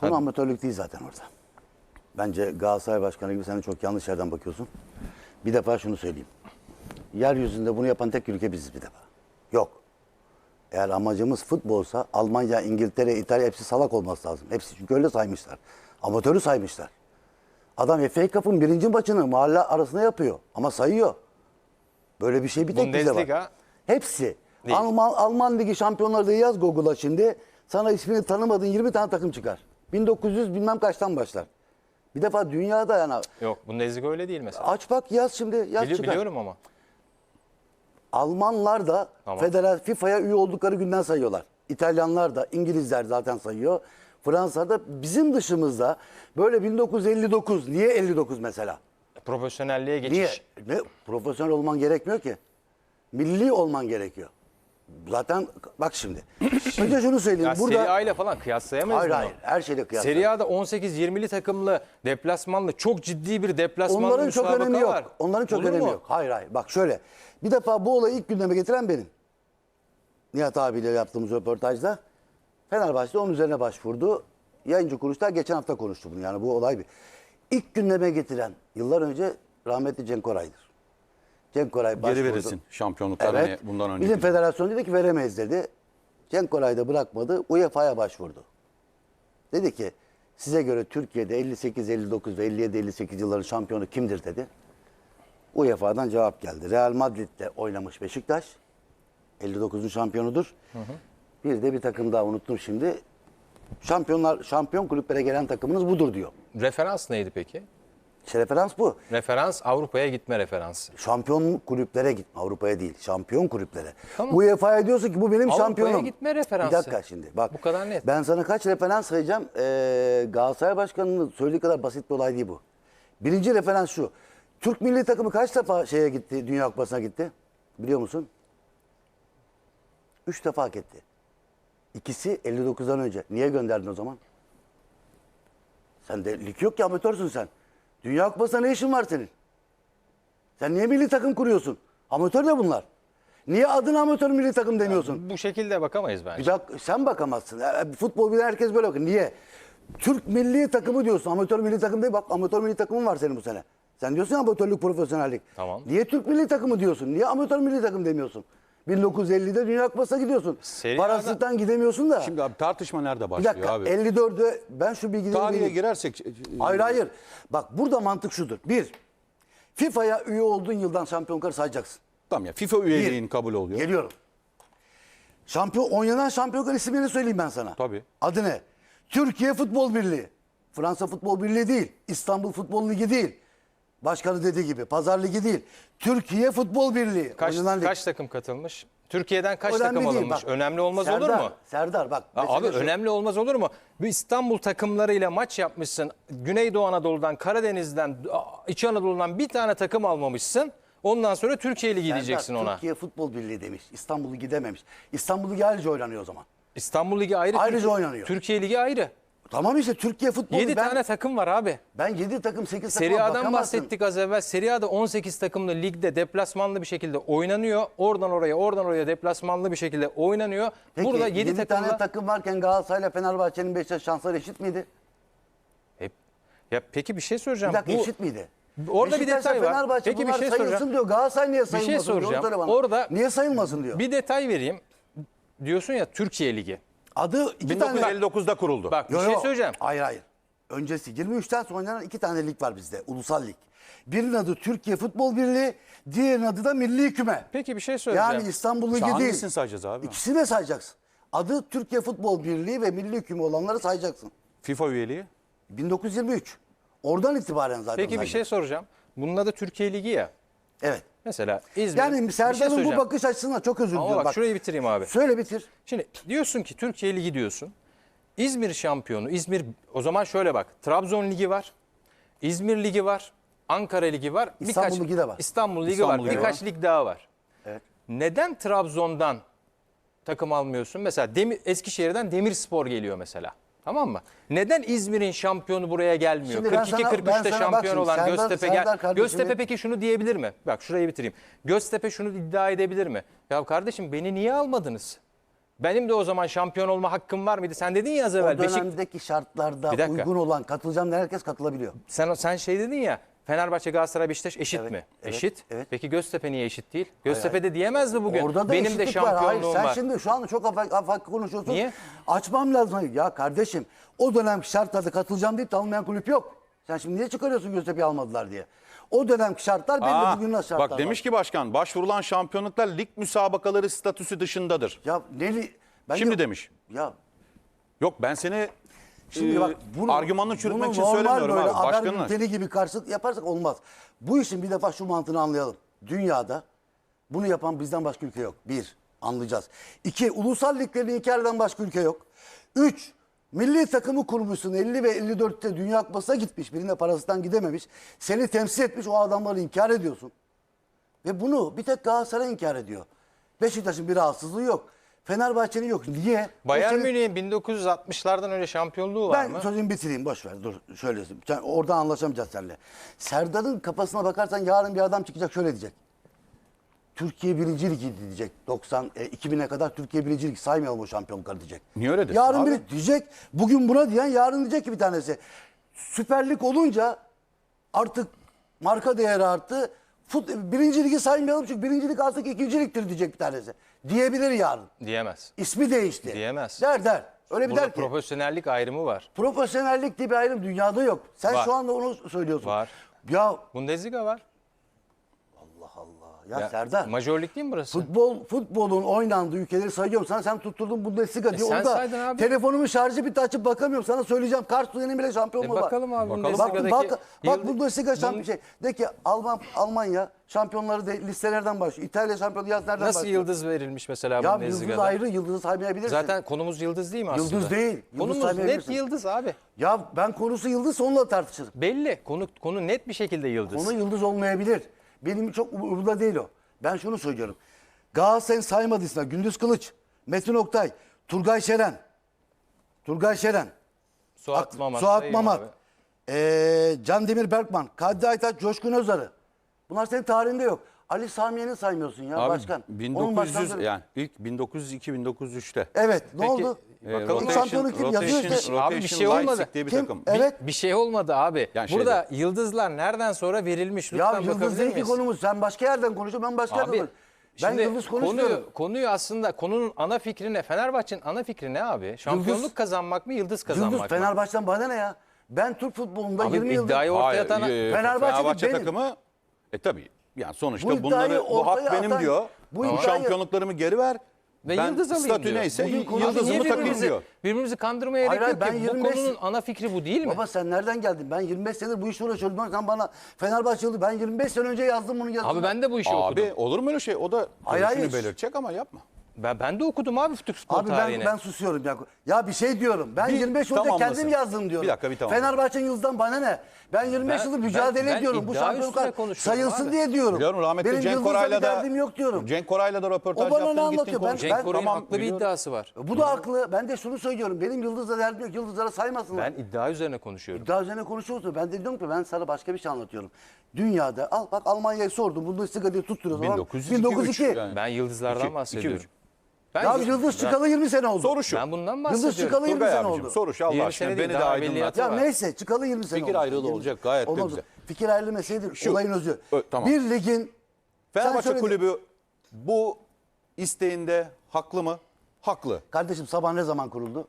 Konu amatörlük değil zaten orada. Bence Galatasaray Başkanı gibi sen de çok yanlış yerden bakıyorsun. Bir defa şunu söyleyeyim. Yeryüzünde bunu yapan tek ülke biziz bir defa. Yok. Eğer amacımız futbolsa Almanya, İngiltere, İtalya hepsi salak olması lazım. Hepsi çünkü öyle saymışlar. Amatörü saymışlar. Adam FA Cup'ın birinci maçını mahalle arasında yapıyor. Ama sayıyor. Böyle bir şey bir tek bizde var. Hepsi. Değil. Alman, Alman Ligi şampiyonları da yaz Google'a şimdi. Sana ismini tanımadığın 20 tane takım çıkar. 1900 bilmem kaçtan başlar. Bir defa dünyada yani yok. Bundesliga öyle değil mesela. aç bak yaz şimdi yaz Bili- çıkar. biliyorum ama. Almanlar da Tamam. federal FIFA'ya üye oldukları günden sayıyorlar. İtalyanlar da İngilizler zaten sayıyor. Fransa'da bizim dışımızda böyle 1959 niye 59 mesela? Profesyonelliğe geçiş. Niye? Ne? Profesyonel olman gerekmiyor ki. Milli olman gerekiyor. Zaten bak şimdi. Önce şunu söyleyeyim. Ya Burada Serie A ile falan kıyaslayamayız hayır bunu. hayır her şeyle kıyasla. Serie A'da 18-20'li takımlı deplasmanlı çok ciddi bir deplasmanlı Onların çok müsabaka önemi yok. var. Onların çok Olur önemi mu? yok. Hayır hayır. Bak şöyle. Bir defa bu olayı ilk gündeme getiren benim. Nihat abiyle yaptığımız röportajda Fenerbahçe onun üzerine başvurdu. Yayıncı kuruluşlar geçen hafta konuştu bunu. Yani bu olay bir. İlk gündeme getiren yıllar önce rahmetli Cenk Koray'dır. Cenk Koray başvurdu. Geri verilsin şampiyonluklar Evet. hani bundan önce. Bizim federasyon dedi ki veremeyiz dedi. Cenk Koray da bırakmadı. UEFA'ya başvurdu. Dedi ki size göre Türkiye'de 58, 59 ve 57, 58 yılların şampiyonu kimdir dedi. UEFA'dan cevap geldi. Real Madrid'de oynamış Beşiktaş. 59'un şampiyonudur. Bir de bir takım daha unuttum şimdi. Şampiyonlar şampiyon kulüplere gelen takımınız budur diyor. Referans neydi peki? İşte referans bu. Referans Avrupa'ya gitme referansı. Şampiyon kulüplere gitme. Avrupa'ya değil. Şampiyon kulüplere. Tamam. UEFA'ya diyorsun ki bu benim Avrupa'ya şampiyonum. gitme referansı. Bir dakika şimdi. Bak. Bu kadar net. Ben sana kaç referans sayacağım. Ee, Galatasaray Başkanı'nın söylediği kadar basit bir olay değil bu. Birinci referans şu. Türk milli takımı kaç defa şeye gitti? Dünya Kupası'na gitti. Biliyor musun? Üç defa hak etti. İkisi 59'dan önce. Niye gönderdin o zaman? Sen de lig yok ki amatörsün sen. Dünya Kupası'na ne işin var senin? Sen niye milli takım kuruyorsun? Amatör de bunlar. Niye adına amatör milli takım demiyorsun? Bu şekilde bakamayız bence. Bir bak sen bakamazsın. E, Futbol bile herkes böyle bakıyor. Niye? Türk milli takımı diyorsun. Amatör milli takım değil. Bak amatör milli takımın var senin bu sene. Sen diyorsun ya amatörlük, profesyonellik. Tamam. Niye Türk milli takımı diyorsun? Niye amatör milli takım demiyorsun? 1950'de Dünya Kupası'na gidiyorsun. Serie Parasızlıktan gidemiyorsun da. Şimdi abi tartışma nerede bir başlıyor dakika. abi? 54'e ben şu bilgileri Tarihe vereyim. girersek Hayır hayır. Bak burada mantık şudur. Bir, FIFA'ya üye olduğun yıldan şampiyonları sayacaksın. tamam ya FIFA üyeliğin kabul oluyor. Geliyorum. Şampiyon, oynanan şampiyonlar isimlerini söyleyeyim ben sana. Tabii. Adı ne? Türkiye Futbol Birliği. Fransa Futbol Birliği değil. İstanbul Futbol Ligi değil. Başkanı dediği gibi. Pazar Ligi değil. Türkiye Futbol Birliği. Kaç, Oynanan lig. kaç takım katılmış? Türkiye'den kaç Önemli takım değil. alınmış? Bak, önemli olmaz olur Serdar, mu? Serdar bak. Mesele abi şu. önemli olmaz olur mu? Bir İstanbul takımlarıyla maç yapmışsın. Güneydoğu Anadolu'dan, Karadeniz'den, İç Anadolu'dan bir tane takım almamışsın. Ondan sonra Türkiye Ligi Serdar, diyeceksin ona. Türkiye Futbol Birliği demiş. İstanbul Ligi dememiş. İstanbul Ligi ayrıca oynanıyor o zaman. İstanbul Ligi ayrı. Ayrıca Türkiye- oynanıyor. Türkiye Ligi ayrı. Tamam işte Türkiye Futbol 7 ben, tane takım var abi. Ben 7 takım 8 takım Serie A'dan bahsettik az evvel. Serie A'da 18 takımlı ligde deplasmanlı bir şekilde oynanıyor. Oradan oraya, oradan oraya deplasmanlı bir şekilde oynanıyor. Peki, Burada 7 7 tane takımla... takım varken Galatasaray'la Fenerbahçe'nin Beşiktaş şansları eşit miydi? Hep- Ya peki bir şey soracağım. Bir dakika Bu- eşit miydi? Orada bir Beşiktaş'la detay var. Fenerbahçe Peki bir şey soracağım. diyor. Galatasaray niye Bir şey sayılmasın diyor. Onu soracağım. Orada- niye sayılmasın diyor. Bir detay vereyim. Diyorsun ya Türkiye Ligi. Adı iki tane. 1959'da kuruldu. Bak bir Yo, şey yo. söyleyeceğim. Hayır hayır. Öncesi 23'ten sonra oynanan iki tane lig var bizde. Ulusal lig. Birinin adı Türkiye Futbol Birliği, diğerinin adı da Milli Küme. Peki bir şey söyleyeceğim. Yani İstanbul Ligi değil. Hangisini sayacağız abi? İkisini de sayacaksın. Adı Türkiye Futbol Birliği ve Milli Küme olanları sayacaksın. FIFA üyeliği. 1923. Oradan itibaren zaten Peki bir şey soracağım. Bunun adı Türkiye Ligi ya. Evet. Mesela İzmir. Yani şey Serdar'ın bu söyleyeceğim. bakış açısına çok özür diliyorum. bak, şurayı bitireyim abi. Söyle bitir. Şimdi diyorsun ki Türkiye Ligi diyorsun. İzmir şampiyonu. İzmir o zaman şöyle bak. Trabzon Ligi var. İzmir Ligi var. Ankara Ligi var. İstanbul Ligi de var. İstanbul Ligi İstanbul var. Ligi Birkaç lig daha var. Evet. Neden Trabzon'dan takım almıyorsun? Mesela Demir, Eskişehir'den Demirspor geliyor mesela. Tamam mı? Neden İzmir'in şampiyonu buraya gelmiyor? Şimdi ben sana- 42-43'te ben sana bak şampiyon şimdi, olan Serdar- Göztepe Serdar gel. kardeşimi- Göztepe peki şunu diyebilir mi? Bak şurayı bitireyim. Göztepe şunu iddia edebilir mi? Ya kardeşim beni niye almadınız? Benim de o zaman şampiyon olma hakkım var mıydı? Sen dedin ya az O evvel. Beşik, dönemdeki şartlarda Bir dakika. uygun olan katılacağım diyen herkes katılabiliyor. sen, sen şey dedin ya Fenerbahçe, Galatasaray, Beşiktaş eşit Evet, mi? evet, eşit. evet. Peki Göztepe niye eşit değil? Göztepe de diyemez mi bugün? Orada da Benim de eşitlik var. Hayır, şampiyonluğum sen var. şimdi şu anda çok afak, afak konuşuyorsun. Niye? Açmam lazım. Ya kardeşim o dönemki şartlarda katılacağım deyip de almayan kulüp yok. Sen şimdi niye çıkarıyorsun Göztepe'yi almadılar diye? O dönemki şartlar belli Aa, bugün nasıl şartlar bak demiş var. ki başkan başvurulan şampiyonluklar lig müsabakaları statüsü dışındadır. Ya Neli... Ben Şimdi demiş. Ya Yok ben seni Şimdi bak bunu, argümanını çürütmek bunu için normal söylemiyorum böyle abi. haber Başkanın bülteni gibi karşılık yaparsak olmaz. Bu işin bir defa şu mantığını anlayalım. Dünyada bunu yapan bizden başka ülke yok. Bir, anlayacağız. İki, ulusal liglerini inkar eden başka ülke yok. Üç, milli takımı kurmuşsun 50 ve 54'te Dünya Kupası'na gitmiş. Birinde parasından gidememiş. Seni temsil etmiş o adamları inkar ediyorsun. Ve bunu bir tek Galatasaray inkar ediyor. Beşiktaş'ın bir rahatsızlığı yok. Fenerbahçe'nin yok. Niye? Bayern Münih'in 1960'lardan öyle şampiyonluğu var ben mı? sözümü bitireyim boş ver dur şöyle sen orada anlaşamayacağız seninle. Serdar'ın kafasına bakarsan yarın bir adam çıkacak şöyle diyecek. Türkiye birinci ligi diyecek. 90 e, 2000'e kadar Türkiye birinci ligi saymayalım o şampiyonlukları diyecek. Niye öyle desin Yarın abi? biri diyecek. Bugün buna diyen yarın diyecek ki bir tanesi. Süper Lig olunca artık marka değeri arttı. Fut, birinci ligi saymayalım çünkü birinci lig artık ikinci ligdir diyecek bir tanesi. Diyebilir yarın. Diyemez. İsmi değişti. Diyemez. Der der. Öyle bir Burada der ki. profesyonellik ayrımı var. Profesyonellik diye bir ayrım dünyada yok. Sen Var. şu anda onu söylüyorsun. Var. Ya Bundesliga var. Ya, Ya, Serdar. Major Lig değil mi burası? Futbol futbolun oynandığı ülkeleri sayıyorum. Sana sen tutturdun Bundesliga diye. E sen Orada saydın abi. telefonumun şarjı bitti açıp bakamıyorum. Sana söyleyeceğim. Karsu'nun bile şampiyonluğu E var. bakalım abi. Bak, Bundesliga'daki bak, bak yıldız- Bundesliga şampiyon şey. De ki Alman, Almanya şampiyonları de listelerden başlıyor. İtalya şampiyonu yaz nereden Nasıl başlıyor? yıldız verilmiş mesela Ya yıldız Bundesliga'da? ayrı yıldızı saymayabilirsin. Zaten konumuz yıldız değil mi aslında? Yıldız değil, yıldız Konumuz net saymayabilirsin. yıldız abi. Ya ben konusu yıldız onunla tartışırım. Belli. Konu konu net bir şekilde yıldız. Konu yıldız olmayabilir. Benim çok umurumda değil o. Ben şunu söylüyorum. Galatasaray'ın saymadığı isimler Gündüz Kılıç, Metin Oktay, Turgay Şeren, Turgay Şeren, Suat Ak- Mamat. Suat Mamat, ee, Can Demir Berkman, Kadri Aytaç, Coşkun Özarı. Bunlar senin tarihinde yok. Ali Samiye'ni saymıyorsun ya Abi, başkan. Onun 1900 başkanları- yani ilk 1902-1903'te. Evet ne Peki, oldu? E, İlk şampiyonluk kim? Yazıyor rotation, işte. Abi bir şey olmadı. Diye bir Kim? takım. Evet. Bir şey olmadı abi. Yani Burada şeyde- yıldızlar nereden sonra verilmiş Ya lütfen yıldız bakabilir değil ki konumuz. Sen başka yerden konuşuyorsun ben başka yerden Abi konuşuyorum. Ben şimdi yıldız konuşmuyorum. konuyu, konuyu aslında konunun ana fikri ne? Fenerbahçe'nin ana fikri ne abi? Şampiyonluk Yıldız- kazanmak mı, yıldız kazanmak Yıldız mı? Fenerbahçe'den bana ne ya? Ben Türk futbolunda Abi 20 yıldır... iddiayı ortaya atan e, Fenerbahçe benim. takımı e tabii yani sonuçta Bu bunları bu hak benim atan- diyor. bu şampiyonluklarımı geri ver. Ve ben yıldız alayım statü diyor. neyse Bugün Abi niye yıldızımı takayım birbirimizi, diyor. birbirimizi kandırmaya Hayır, gerek hayır, yok ben ki. Bu 25 konunun ana fikri bu değil mi? Baba sen nereden geldin? Ben 25 senedir bu işle uğraşıyorum. Sen bana Fenerbahçe yıldı. Ben 25 sene önce yazdım bunu yazdım. Abi ben de bu işi okudum. Abi olur mu öyle şey? O da Hayır, hayır. görüşünü belirtecek ama yapma. Ben, ben de okudum abi Türk futbol Abi ben, tarihini. ben susuyorum ya. Ya bir şey diyorum. Ben Bir 25 yılda tamamlasın. kendim yazdım diyorum. Bir dakika, bir tamamlasın. Fenerbahçe'nin yıldızdan bana ne? Ben 25 Ben- yıldır ben- mücadele ben ediyorum. Bu iddia şampiyonluklar üstüne konuşuyorum sayılsın abi. diye diyorum. Biliyorum rahmetli Benim Cenk yıldızla Koray'la bir da derdim yok diyorum. Cenk Koray'la da röportaj O bana ne yaptın gittin anlatıyor? Ben- konuştun. Cenk Koray'ın Tamam, haklı bir biliyorum. iddiası var. Bu da haklı. Ben de şunu söylüyorum. Benim yıldızla derdim yok. Yıldızlara saymasınlar. Ben iddia üzerine konuşuyorum. Daha üzerine konuşuyorsun. Ben de diyorum ki ben sana başka bir şey anlatıyorum. Dünyada al bak Almanya'yı sordum. Bundesliga diye tutturuyor. o zaman. 1902, 1902. yani. Ben yıldızlardan bahsediyorum. Ben Ya yıldız çıkalı 20 sene oldu. Soru şu. Ben bundan Yıldız bahsediyorum. çıkalı 20 Turgay sene abicim oldu. soru şu Allah 20 aşkına sene değil, beni de daha aydınlat. ameliyatı Ya var. neyse çıkalı 20 sene Fikir oldu. ayrılığı olacak, gayet de Olmaz. güzel. Fikir ayrılığı meselesi Şu- olayın özü. Ö, tamam. Bir ligin Fenerbahçe Sen söyledin. kulübü bu isteğinde haklı mı? Haklı. Kardeşim sabah ne zaman kuruldu?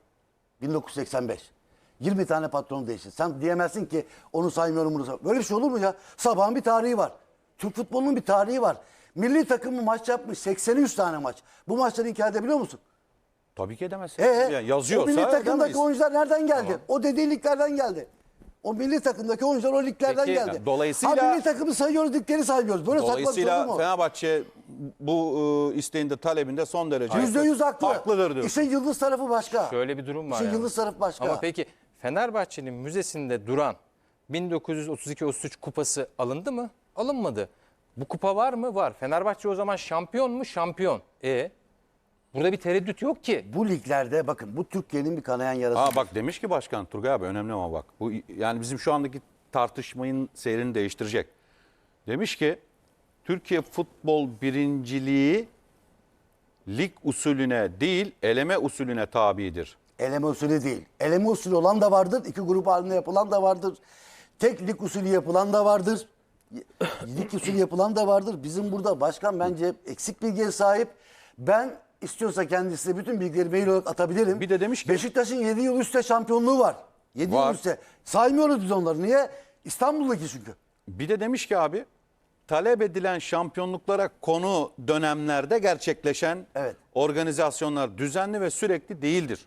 1985. 20 tane patron değişti. Sen diyemezsin ki onu saymıyorum bunu saymıyorum. Böyle bir şey olur mu ya? Sabahın bir tarihi var. Türk futbolunun bir tarihi var. Milli takımı maç yapmış 83 tane maç. Bu maçları inkar edebiliyor musun? Tabii ki edemezsin. Ee, yani yazıyorsa o milli takımdaki edemeyiz. oyuncular nereden geldi? O dediğin liglerden geldi. O milli takımdaki oyuncular o liglerden Peki, geldi. yani dolayısıyla- Ha, milli takımı sayıyoruz, ligleri saymıyoruz. Böyle Dolayısıyla? Fenerbahçe bu e, isteğinde talebinde son derece Yüzde yüz haklı. haklıdır diyor. İşin yıldız tarafı başka. Şöyle bir durum var. İşin yani. yıldız tarafı başka. Ama peki Fenerbahçe'nin müzesinde duran 1932-33 kupası alındı mı? Alınmadı. Bu kupa var mı? Var. Fenerbahçe o zaman şampiyon mu? Şampiyon. E burada bir tereddüt yok ki. Bu liglerde bakın bu Türkiye'nin bir kanayan yarası. Ha bak demiş ki başkan Turgay abi önemli ama bak. Bu yani bizim şu andaki tartışmayın seyrini değiştirecek. Demiş ki Türkiye futbol birinciliği lig usulüne değil eleme usulüne tabidir. Eleme usulü değil. Eleme usulü olan da vardır. iki grup halinde yapılan da vardır. Tek lig usulü yapılan da vardır. Lig usulü yapılan da vardır. Bizim burada başkan bence eksik bilgiye sahip. Ben istiyorsa kendisine bütün bilgileri mail olarak atabilirim. Bir de demiş ki- Beşiktaş'ın 7 yıl üstte şampiyonluğu var. 7 Var. yıl üstte. Saymıyoruz biz onları. Niye? İstanbul'daki çünkü. Bir de demiş ki abi talep edilen şampiyonluklara konu dönemlerde gerçekleşen Evet. organizasyonlar düzenli ve sürekli değildir.